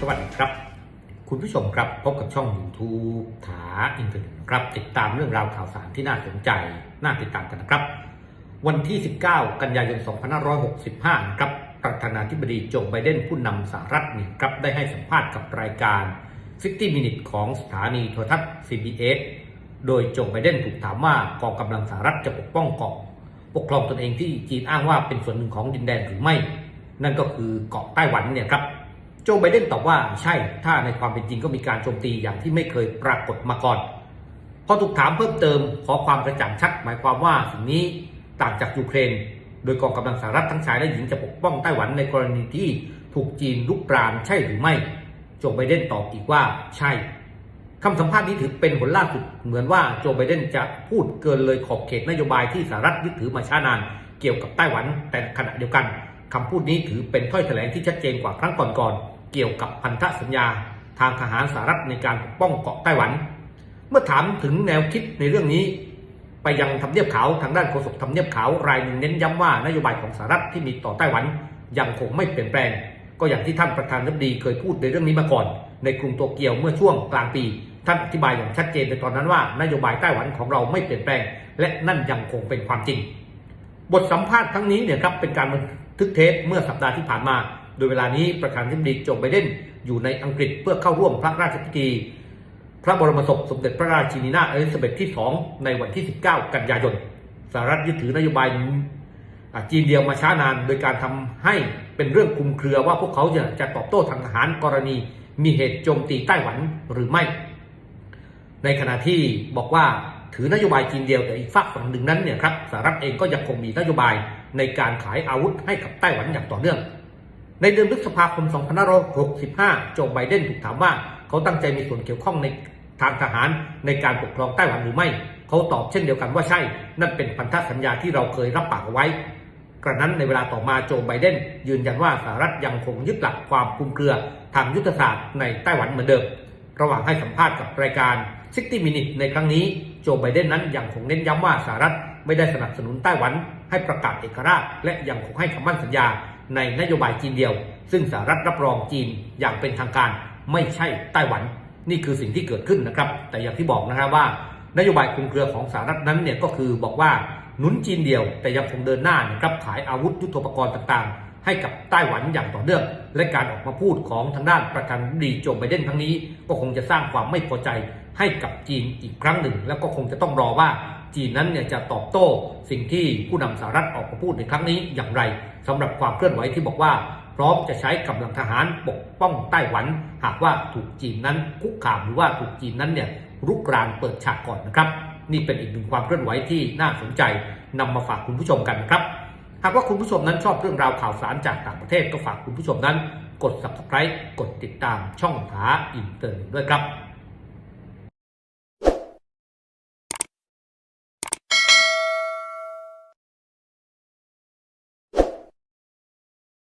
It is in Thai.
สวัสดีครับ คุณผู้ชมครับพบกับช่อง YouTube ถาอินเทอร์เน็ตครับ ติดตามเรื่องราวข่าวสารที่น่าสนใจ น่าติดตามกันนะครับ วันที่ 19 กันยายน 2565 นะครับ ประธานาธิบดีโจไบเดนผู้นำสหรัฐนี่ครับ ได้ให้สัมภาษณ์กับรายการ 60 Minutes ของสถานีโทรทัศน์ CBS โดยโจไบเดนถูกถามว่ากองกำลังสหรัฐจะปกป้องเกาะปกครองตนเองที่จีนอ้างว่าเป็นส่วนหนึ่งของดินแดนหรือไม่ นั่นก็คือเกาะไต้หวันเนี่ยครับ โจไบเดนตอบว่าใช่ ถ้าในความเป็นจริงก็มีการโจมตีอย่างที่ไม่เคยปรากฏมาก่อน พอถูกถามเพิ่มเติมขอความกระจ่างชัด หมายความว่าสิ่งนี้ต่างจากยูเครน โดยกองกำลังสหรัฐทั้งชายและหญิงจะปกป้องไต้หวันในกรณีที่ถูกจีนลุกรานใช่หรือไม่ โจไบเดนตอบอีกว่าใช่คำสัมภาษณ์นี้ถือเป็นผลล่าสุดเหมือนว่าโจไบเดนจะพูดเกินเลยขอบเขตนโยบายที่สหรัฐยึดถือมาช้านาน เกี่ยวกับไต้หวันแต่ขณะเดียวกันคำพูดนี้ถือเป็นถ้อยแถลงที่ชัดเจนกว่าครั้งก่อนๆ เกี่ยวกับพันธสัญญาทางทหารสหรัฐในการปกป้องเกาะไต้หวัน เมื่อถามถึงแนวคิดในเรื่องนี้ ไปยังทำเนียบขาวทางด้านโฆษกทำเนียบขาวรายหนึ่งเน้นย้ำว่านโยบายของสหรัฐที่มีต่อไต้หวันยังคงไม่เปลี่ยนแปลง ก็อย่างที่ท่านประธานาธิบดีเคยพูดในเรื่องนี้มาก่อน ในกรุงโตเกียวเมื่อช่วงกลางปี ท่านอธิบายอย่างชัดเจนในตอนนั้นว่านโยบายไต้หวันของเราไม่เปลี่ยนแปลง และนั่นยังคงเป็นความจริง บทสัมภาษณ์ทั้งนี้เนี่ยครับเป็นการบันทึกเทปเมื่อสัปดาห์ที่ผ่านมา โดยเวลานี้ประธานาธิบดีโจไบเดนอยู่ในอังกฤษเพื่อเข้าร่วมพระราชพิธี พระบรมศพสมเด็จพระราชินีนาถอลิซาเบธที่ 2 ในวันที่ 19 กันยายนสหรัฐยึดถือนโยบายจีนเดียวมาช้านาน โดยการทำให้เป็นเรื่องคุมเครือว่าพวกเขาจะจะตอบโต้ทางทหารกรณีมีเหตุโจมตีไต้หวันหรือไม่ ในขณะที่บอกว่าถือนโยบายจีนเดียวแต่อีกฝักฝั่งหนึ่งนั้นเนี่ยครับสหรัฐเองก็ยังคงมีนโยบายในการขายอาวุธให้กับไต้หวันอย่างต่อเนื่อง ในเดือนพฤษภาคม 2565 โจไบเดนถูกถามว่า เขาตั้งใจมีส่วนเกี่ยวข้องในทางทหารในการปกครองไต้หวันหรือไม่ เขาตอบเช่นเดียวกันว่าใช่ นั่นเป็นพันธสัญญาที่เราเคยรับปากเอาไว้ กระนั้นในเวลาต่อมาโจไบเดนยืนยันว่าสหรัฐยังคงยึดหลักความคุมเครือทางยุทธศาสตร์ในไต้หวันเหมือนเดิม ระหว่างให้สัมภาษณ์กับรายการ 60 Minutes ในครั้งนี้โจไบเดนนั้นยังคงเน้นย้ำว่าสหรัฐไม่ได้สนับสนุนไต้หวัน ให้ประกาศเอกราช และยังคงให้คำมั่นสัญญา ในนโยบายจีนเดียว ซึ่งสหรัฐรับรองจีนอย่างเป็นทางการไม่ใช่ไต้หวัน นี่คือสิ่งที่เกิดขึ้นนะครับ แต่อย่างที่บอกนะครับว่านโยบายคุมเครือของสหรัฐนั้นเนี่ยก็คือบอกว่าหนุนจีนเดียว แต่ยังคงเดินหน้านะครับขายอาวุธยุทโธปกรณ์ต่างๆ ให้กับไต้หวันอย่างต่อเนื่อง และการออกมาพูดของทางด้านประธานาธิบดีโจไบเดนครั้งนี้ ก็คงจะสร้างความไม่พอใจให้กับจีนอีกครั้งหนึ่ง แล้วก็คงจะต้องรอว่า จีนนั้นเนี่ยจะตอบโต้สิ่งที่ผู้นำสหรัฐออกมาพูดในครั้งนี้อย่างไรสำหรับความเคลื่อนไหวที่บอกว่า พร้อมจะใช้กำลังทหารปกป้องไต้หวัน หากว่าถูกจีนนั้นคุกคามหรือว่าถูกจีนนั้นเนี่ยรุกรานเปิดฉากก่อนนะครับ นี่เป็นอีกหนึ่งความเคลื่อนไหวที่น่าสนใจนำมาฝากคุณผู้ชมกันนะครับหากว่าคุณผู้ชมนั้นชอบเรื่องราวข่าวสารจากต่างประเทศก็ฝากคุณผู้ชมนั้น กด subscribe กดติดตามช่องหาอินเตอร์ด้วยครับ